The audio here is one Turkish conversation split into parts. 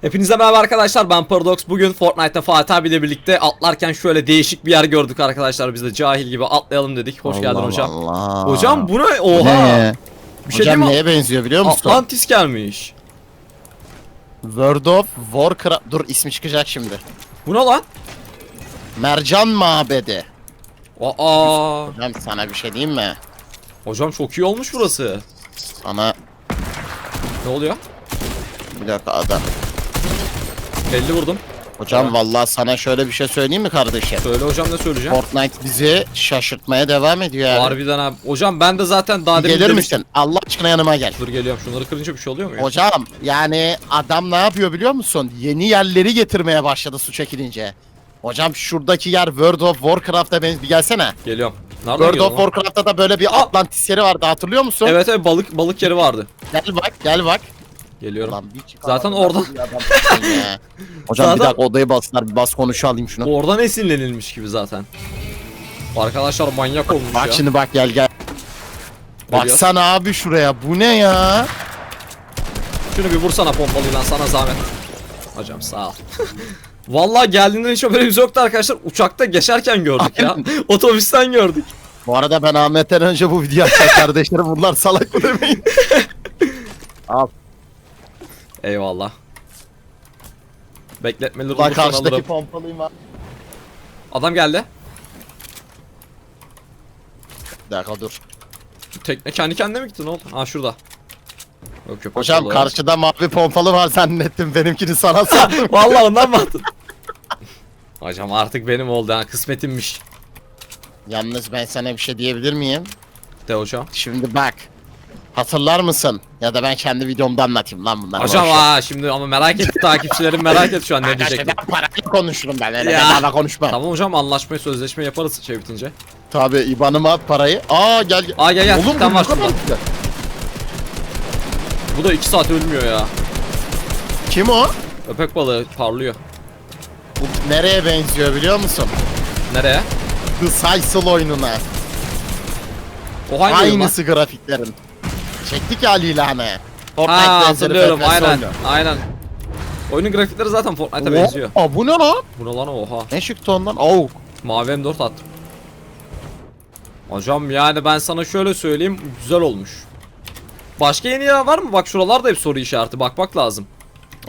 Hepinize merhaba arkadaşlar ben Paradox bugün Fortnite'ta Fatih abiyle birlikte atlarken şöyle değişik bir yer gördük arkadaşlar biz de cahil gibi atlayalım dedik hoş geldin Allah hocam Allah. Hocam bu ne oha ne? bir şey Hocam neye benziyor biliyor musun? Atlantis gelmiş World of Warcraft. Dur ismi çıkacak şimdi. bu ne lan Mercan Mabedi. Aa Hocam sana bir şey diyeyim mi? hocam çok iyi olmuş burası Sana ne oluyor bir dakika adam. 50 vurdum Hocam Evet. vallahi sana şöyle bir şey söyleyeyim mi kardeşim? söyle hocam ne söyleyeceğim Fortnite bizi şaşırtmaya devam ediyor yani. Harbiden abi hocam ben de zaten daha demin Gelir demiştim. misin? Allah aşkına yanıma gel. Dur geliyorum şunları kırınca bir şey oluyor mu ya? Hocam yani adam ne yapıyor biliyor musun? Yeni yerleri getirmeye başladı su çekilince. Hocam şuradaki yer World of Warcraft'a benziyor. Bir gelsene. Geliyorum Nereden World geliyorum of lan? Warcraft'ta da böyle bir Atlantis yeri vardı hatırlıyor musun? Evet evet balık balık yeri vardı Gel bak gel bak. Geliyorum Lan bir çıkar- Zaten orada- Bir adamsın ya. Hocam bir Zaten- dakika odayı bastılar bir bas konuş alayım şunu. Oradan esinlenilmiş gibi zaten. Arkadaşlar manyak olmuş Bak ya. şimdi bak gel gel. Geliyor. Baksana abi şuraya bu ne ya? Şunu bir vursana pompalıyla sana zahmet. Hocam sağ ol. Vallahi geldiğinden hiç haberimiz yoktu arkadaşlar. Uçakta geçerken gördük ya. Otobüsten gördük. Bu arada ben Ahmet'ten önce bu video açacak kardeşlerim bunlar salak mı demeyin. Al Eyvallah. Bekletmeleri bak olursa karşıdaki alırım. pompalıyım abi. Adam geldi. Bir dakika dur. Şu tekne kendi kendine mi gitti ne oldu? Ha şurada. Yok yok. Hocam balığı. karşıda mavi pompalı var zannettim benimkini sana sandım. Vallahi ondan mı attın? Hocam artık benim oldu ha kısmetimmiş. Yalnız ben sana bir şey diyebilir miyim? De hocam. Şimdi bak. Hatırlar mısın? Ya da ben kendi videomda anlatayım lan bunları. Hocam boş ver. aa şimdi ama merak etti takipçilerim merak etti şu an ne Arkadaşlar diyecek. ben parayla konuşurum ben öyle Ya. bedava konuşmam. Tamam hocam anlaşmayı sözleşme yaparız şey bitince. Tabi IBAN'ıma at parayı. Aa gel gel. Aa gel gel Oğlum bu var ne kadar şurada. güzel. Bu da 2 saat ölmüyor ya. Kim o? Öpek balığı parlıyor. Bu nereye benziyor biliyor musun? Nereye? The Sisal oyununa. O hangi oyun lan? Aynısı grafiklerin. Çektik ya ilanı. Fortnite Ha benzeri hatırlıyorum FPS aynen oyunu. aynen. Oyunun grafikleri zaten Fortnite'a benziyor. Aa bu ne lan? Bu ne lan oha. Ne çıktı ondan? Oh. Mavi M4 attım. Hocam yani ben sana şöyle söyleyeyim güzel olmuş. Başka yeni yer var mı? Bak şuralarda hep soru işareti bakmak lazım.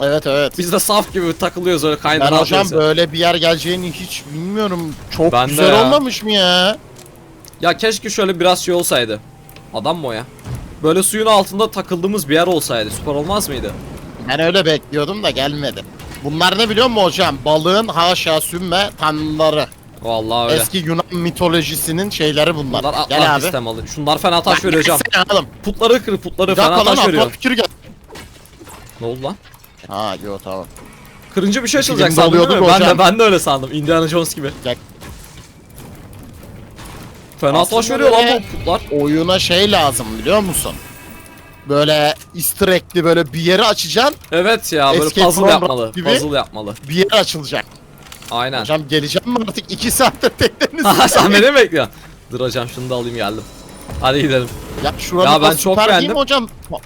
Evet evet. Biz de saf gibi takılıyoruz öyle Ben kaynar hocam atıyoruz. böyle bir yer geleceğini hiç bilmiyorum. Çok Ben de güzel ya. olmamış mı ya? Ya keşke şöyle biraz şey olsaydı. Adam mı o ya? Böyle suyun altında takıldığımız bir yer olsaydı süper olmaz mıydı? Ben öyle bekliyordum da gelmedi. Bunlar ne biliyor musun hocam? Balığın haşa sümme tanrıları. Vallahi öyle. Eski Yunan mitolojisinin şeyleri bunlar. Bunlar Gel Atlantis abi. temalı. Şunlar fena taş veriyor hocam. gelsene oğlum. Putları kır putları Bir fena dakika lan taş aklıma veriyor. fikir gel. Ne oldu lan? Ha yok tamam. Kırınca bir şey açılacak Filmde sandım değil mi? Ben de, hocam. ben de öyle sandım. Indiana Jones gibi. Gel. Fena taş Aslında veriyor lan böyle- bu putlar. Oyuna şey lazım biliyor musun? Böyle easter egg'li böyle bir yeri açacaksın, Evet ya böyle Escape puzzle from yapmalı. Rock gibi. Puzzle yapmalı. bir yer açılacak. Aynen. Hocam geleceğim mi artık 2 saatte tekleriniz? Aha sen beni mi bekliyorsun? Dur hocam şunu da alayım geldim. Hadi gidelim. ya şuranın Ya ben da çok süper değil mi beğendim. hocam? Pa-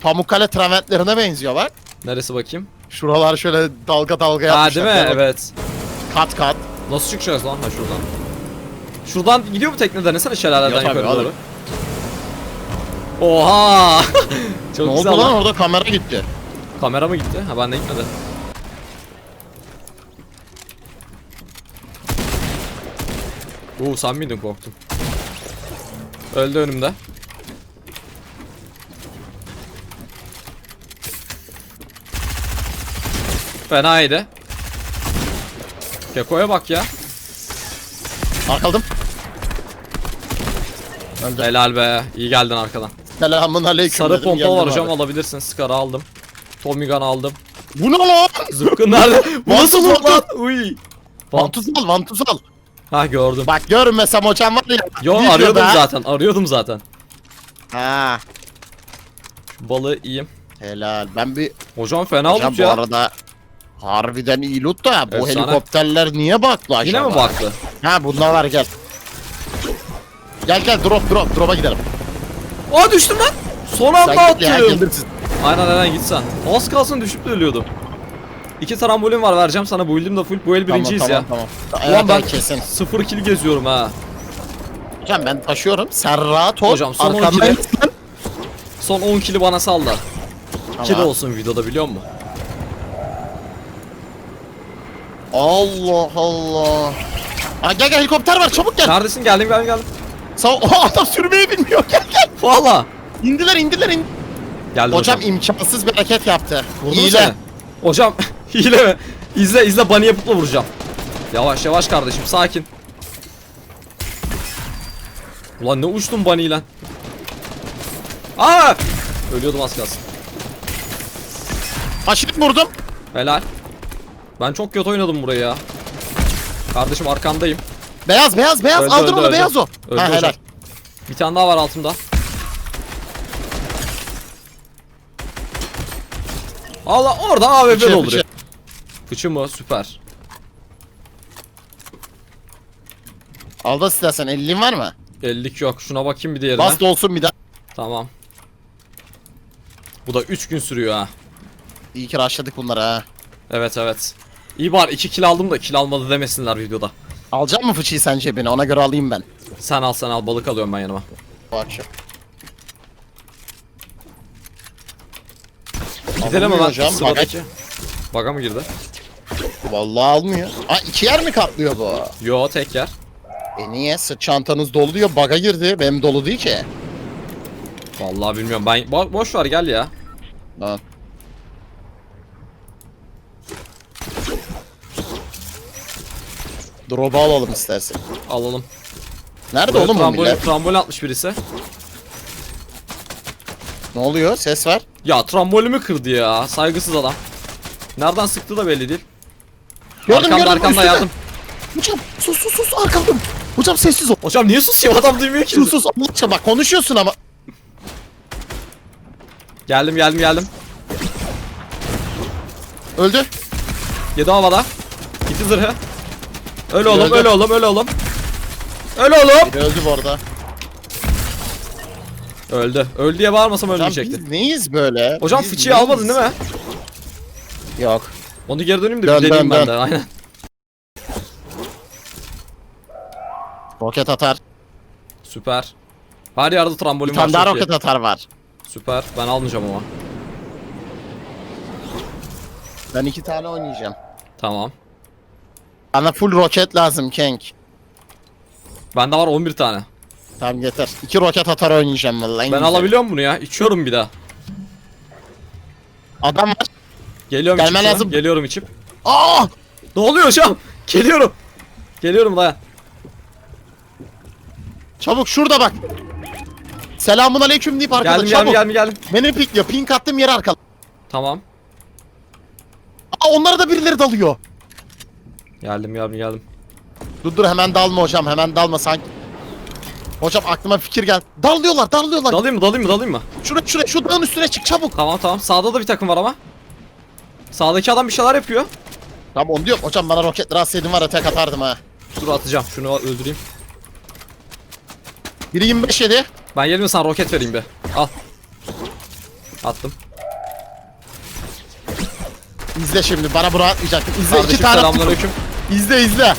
Pamukkale travertlerine benziyor bak. Neresi bakayım? Şuralar şöyle dalga dalga Ha yapmışlar. değil mi? Bak, Evet. Kat kat. Nasıl çıkacağız lan? Ha şuradan. Şuradan gidiyor mu tekne denesene tabii, yukarı doğru. Oha! Çok ne güzel oldu lan lan. orada kamera gitti. Kamera mı gitti? Ha bende gitmedi. Oo sen miydin korktum. Öldü önümde. Fenaydı. Keko'ya bak ya. Arkaladım. Öldü. Helal be. İyi geldin arkadan. Selamun aleyküm. Sarı pompalı var hocam abi. alabilirsin. Scar'ı aldım. Tommy Gun aldım. Bu ne lan? Zıpkın nerede? Bu nasıl loot lan? Uy. Vantuz al, vantuz al. Ha gördüm. Bak görmesem hocam var ya. Yo videoda- arıyordum zaten. Arıyordum zaten. Ha. Şu balığı yiyeyim. Helal. Ben bir Hocam fena hocam loot bu ya. arada harbiden iyi loot da bu Efsane. helikopterler niye baktı acaba? Yine mi baktı? Ha bunlar var gel. Gel gel drop drop drop'a gidelim. Aa düştüm lan. Son Sen anda git ya attım. gelirsin. Aynen aynen git sen. Az kalsın düşüp de ölüyordum. İki trambolin var vereceğim sana bu build'im de full. Bu el birinciyiz tamam, ya. Tamam tamam. Ulan ben kesin. sıfır kill geziyorum ha. Hocam ben taşıyorum. Sen rahat ol. Hocam, son on Arkamdayım. Son 10 kill'i bana sal da. Tamam. 2 de olsun videoda biliyor musun? Allah Allah. Aa, gel gel helikopter var çabuk gel. Neredesin? Geldim geldim geldim. Sağ Oha, adam sürmeyi bilmiyor gel gel. Valla. İndiler indiler in. Geldim Hocam, hocam. imkansız bir hareket yaptı. Vurdu mu Hile. seni? Hocam hile mi? İzle izle bunny yapıp da vuracağım. Yavaş yavaş kardeşim sakin. Ulan ne uçtun bunny lan. Aa! Ölüyordum az kalsın. Aşırı vurdum. Helal. Ben çok kötü oynadım burayı ya. Kardeşim arkandayım. Beyaz beyaz beyaz Öldü, öldü, onu öldü. beyaz o. Öldü ha hocam. helal. Bir tane daha var altımda. Allah orada AWP Fıçı, dolduruyor. fıçı. Mı? Süper. Al da istersen 50'in var mı? 50'lik yok. Şuna bakayım bir diğerine. Bas da olsun bir daha. Tamam. Bu da 3 gün sürüyor ha. İyi ki rushladık bunları ha. Evet evet. İyi var 2 kill aldım da kill almadı demesinler videoda. Alacak mı fıçıyı sen cebine ona göre alayım ben. Sen al sen al balık alıyorum ben yanıma. Bu akşam. Gidelim Alınmıyor hemen hocam, sıradaki. Baga mı girdi? Vallahi almıyor. Aa iki yer mi kaplıyor bu? Yo tek yer. E niye? Sırt çantanız dolu diyor. Baga girdi. Benim dolu değil ki. Vallahi bilmiyorum ben Bo- boş ver gel ya. Lan. Drop'u alalım istersen. Alalım. Nerede Buraya oğlum bu trambolin, millet? trambolin atmış birisi. Ne oluyor? Ses var. Ya trambolimi kırdı ya. Saygısız adam. Nereden sıktı da belli değil. Gördüm arkamda gördüm. arkamda yardım. Hocam sus sus sus arkamda. Hocam sessiz ol. Hocam niye susuyor adam duymuyor ki. Sus sus Allah aşkına bak konuşuyorsun ama. Geldim geldim geldim. Öldü. Yedi havada. İki zırhı. Öl oğlum öl oğlum öl oğlum. Öl oğlum. Biri öldü bu arada. Öldü. Öldü diye bağırmasam Hocam ölmeyecekti. biz neyiz böyle? Hocam Biz fıçıyı neyiz? almadın değil mi? Yok. Onu geri döneyim de Dön, bir deneyeyim dön, ben dön. de aynen. Roket atar. Süper. Her yerde trambolin Bir var. tane daha çok iyi. roket atar var. Süper. Ben almayacağım ama. Ben iki tane oynayacağım. Tamam. Bana full roket lazım Kenk. Bende var 11 tane. Tamam yeter. İki roket atar oynayacağım vallahi. en Ben güzel. alabiliyor muyum bunu ya? İçiyorum bir daha. Adam var. Geliyorum Gelmen içip. sana. lazım. Geliyorum içip. Aa! Ne oluyor hocam? Geliyorum. Geliyorum dayan. Çabuk şurada bak. Selamun aleyküm deyip arkada Geldim çabuk. geldim geldim geldim. Beni pikliyor. Pink attığım yere arkada. Tamam. Aa onlara da birileri dalıyor. Geldim geldim geldim. Dur dur hemen dalma hocam hemen dalma sanki. Hocam aklıma fikir geldi. Dalıyorlar dalıyorlar. Dalayım mı dalayım mı dalayım mı? Şuraya şuraya şu dağın üstüne çık çabuk. Tamam tamam. Sağda da bir takım var ama. Sağdaki adam bir şeyler yapıyor. Tamam onu diyorum. Hocam bana roket atsaydın var ya tek atardım ha. Dur atacağım. Şunu öldüreyim. Biri 25 yedi. Ben gelme sana roket vereyim bir. Al. Attım. İzle şimdi bana bunu atmayacaktın. İzle Kardeşim iki tane selamünaleyküm. İzle izle.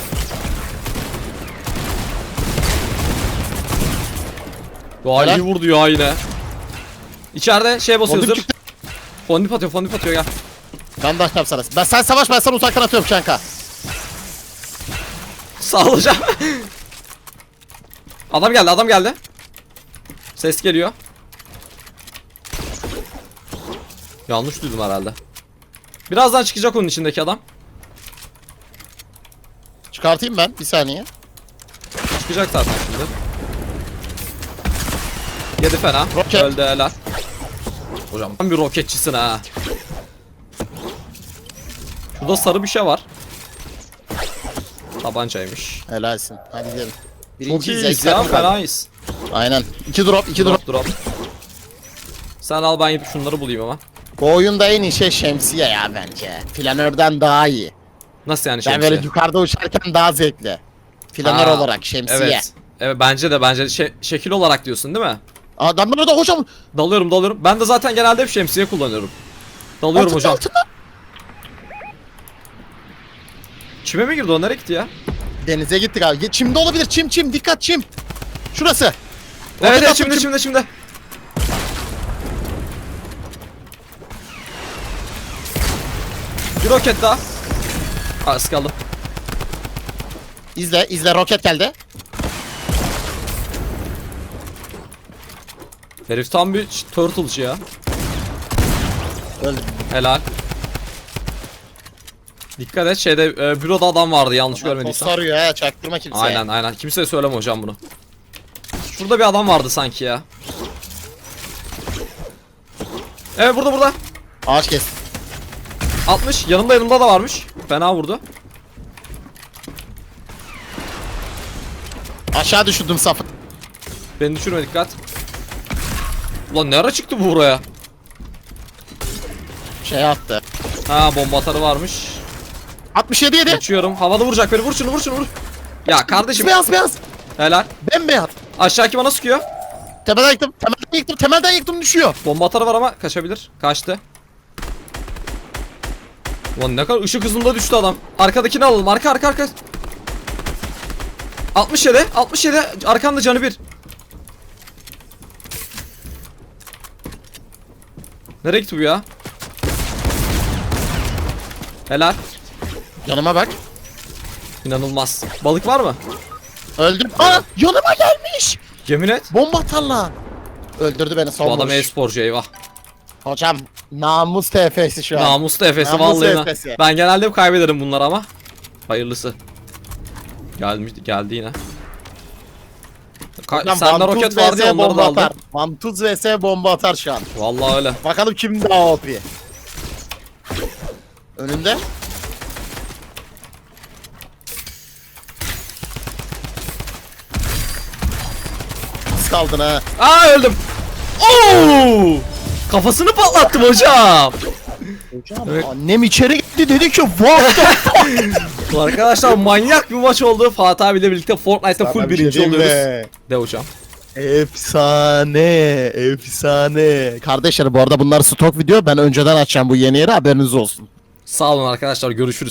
Ya Helal. iyi vurdu ya yine. İçeride şey basıyor zırh. Fondip atıyor fondip atıyor gel. Ben de açacağım sana. Ben sen savaş ben sana uzaktan atıyorum kanka. Sağ ol hocam. adam geldi adam geldi. Ses geliyor. Yanlış duydum herhalde. Birazdan çıkacak onun içindeki adam. Çıkartayım ben bir saniye. Çıkacak zaten şimdi. Yedi fena. Roket. Öldü helal. Hocam tam bir roketçisin ha. Şurada sarı bir şey var. Tabancaymış. Helalsin. Hadi gidelim. Birinciyiz ya kaldı. fenayız. Aynen. İki drop iki drop. Drop drop. Sen al ben şunları bulayım ama. Bu oyunda en iyi şey şemsiye ya bence. Planörden daha iyi. Nasıl yani Ben şemsiye? böyle yukarıda uçarken daha zevkli. Planör Ha, olarak şemsiye. Evet. Evet bence de bence şey, şekil olarak diyorsun değil mi? Adamlar da hocam Dalıyorum dalıyorum. Ben de zaten genelde hep şemsiye kullanıyorum. Dalıyorum altında hocam. altında. Çime mi girdi o? Nereye gitti ya? Denize gittik abi. Çimde olabilir. Çim çim. Dikkat çim. Şurası. Evet evet attım, şimdi çim. şimdi şimdi. Bir roket daha. Ha ıskaladım. İzle izle roket geldi. Herif tam bir turtle'cı ya. Öldü. Helal. Dikkat et şeyde e, büroda adam vardı yanlış görmediysem. Sarıyor ha çaktırma kimseye. Aynen aynen. Kimseye söyleme hocam bunu. Şurada bir adam vardı sanki ya. Evet burada burada. Ağaç kes. 60. Yanımda yanımda da varmış. Fena vurdu. Aşağı düşürdüm safı. Beni düşürme dikkat. Ulan ne ara çıktı bu buraya? Şey attı. Ha bomba atarı varmış. 67 yedi. Geçiyorum. Havada vuracak beni. Vur şunu vur şunu vur. Ya kardeşim. Beyaz beyaz. Helal. Bembeyaz. Aşağıki bana sıkıyor. Tepeden yıktım. Temelden yıktım. Temelden yıktım düşüyor. Bomba atarı var ama kaçabilir. Kaçtı. Ulan ne kadar ışık hızında düştü adam. Arkadakini alalım. Arka arka arka. 67. 67. Arkanda canı bir. Nereye gitti bu ya? Helal. Yanıma bak. İnanılmaz. Balık var mı? Öldüm. Aa yanıma gelmiş. Yemin et. Bomba atarla. Öldürdü beni son Bu adam e-sporcu eyvah. Hocam namus TF'si şu an. Namuslu Efes'i Namuslu vallahi. ben- Efes'i. Ben genelde hep kaybederim bunlar ama. Hayırlısı. Gelmiş geldi yine. Ka- Hocam sende Vantuz roket vardı vs ya onları da bomba aldım. atar. Vantuz vs bomba atar şu an. Vallahi öyle. Bakalım kim daha OP. Önünde. Kaldın ha? Aa öldüm. Oo! Kafasını patlattım hocam. Hocam Evet. annem içeri gitti dedi ki what the fuck? Arkadaşlar manyak bir maç oldu. Fatih abiyle birlikte Fortnite'ta full şey birinci oluyoruz. De hocam. Efsane, efsane. Kardeşler bu arada bunlar stok video. Ben önceden açacağım bu yeni yeri haberiniz olsun. Sağ olun arkadaşlar görüşürüz.